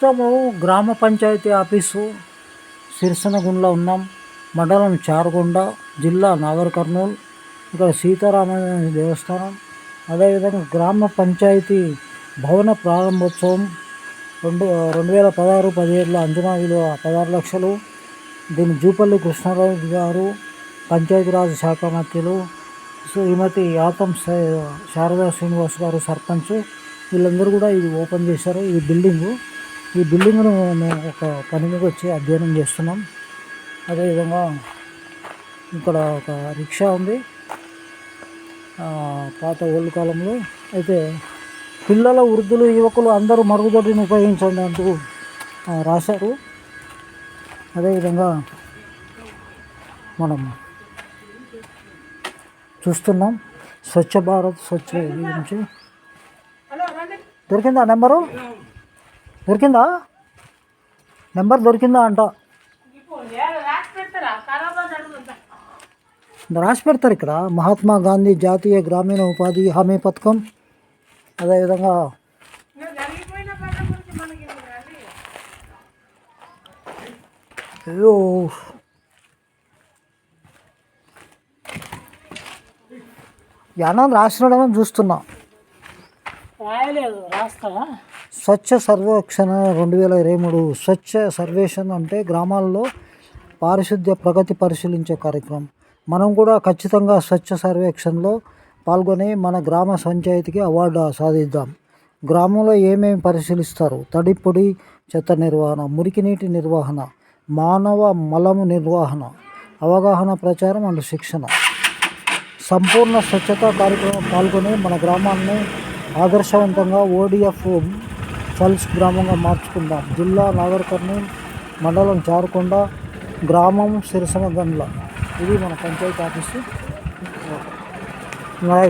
ప్రస్తుతము గ్రామ పంచాయతీ ఆఫీసు సిరిసనగుండలో ఉన్నాం. మండలం చారగొండ జిల్లా నాగర్ కర్నూలు ఇక్కడ సీతారామయ్య దేవస్థానం. అదేవిధంగా గ్రామ పంచాయతీ భవన ప్రారంభోత్సవం రెండు రెండు వేల పదహారు పదిహేడులో అంచనా విలువ పదహారు లక్షలు. దీన్ని జూపల్లి కృష్ణారావు గారు పంచాయతీరాజ్ శాఖ మంత్రులు శ్రీమతి యాతం శారదా శ్రీనివాస్ గారు సర్పంచ్. వీళ్ళందరూ కూడా ఇది ఓపెన్ చేశారు. ఇది బిల్డింగు. ఈ బిల్డింగ్ను మేము ఒక పని మీద వచ్చి అధ్యయనం చేస్తున్నాం. అదేవిధంగా ఇక్కడ ఒక రిక్షా ఉంది. పాత ఓల్డ్ కాలంలో. అయితే పిల్లల వృద్ధులు యువకులు అందరూ మరుగుదొడ్డిని ఉపయోగించండి అంటూ రాశారు. అదేవిధంగా మనం చూస్తున్నాం. స్వచ్ఛ భారత్ స్వచ్ఛ గురించి. దొరికిందా నెంబరు? దొరికిందా? నెంబర్ దొరికిందా అంట. రాసి పెడతారు ఇక్కడ. మహాత్మా గాంధీ జాతీయ గ్రామీణ ఉపాధి హామీ పథకం. అదేవిధంగా అయ్యో. యానం రాసినడమని చూస్తున్నా. రాయలేదు రాస్తావా? స్వచ్ఛ సర్వేక్షణ రెండు వేల ఇరవై మూడు స్వచ్ఛ సర్వేక్షణ అంటే గ్రామాల్లో పారిశుద్ధ్య ప్రగతి పరిశీలించే కార్యక్రమం. మనం కూడా ఖచ్చితంగా స్వచ్ఛ సర్వేక్షణలో పాల్గొని మన గ్రామ పంచాయతీకి అవార్డు సాధిద్దాం. గ్రామంలో ఏమేమి పరిశీలిస్తారు? తడి పొడి చెత్త నిర్వహణ మురికి నీటి నిర్వహణ మానవ మలము నిర్వహణ అవగాహన ప్రచారం అండ్ శిక్షణ. సంపూర్ణ స్వచ్ఛతా కార్యక్రమం పాల్గొని మన గ్రామాన్ని ఆదర్శవంతంగా ఓడిఎఫ్ పల్స్ గ్రామంగా మార్చుకుందాం. జిల్లా నాగర్ మండలం చారుకొండ గ్రామం సిరిసనగండ్ల ఇది మన పంచాయతీ ఆఫీసు. నాయక్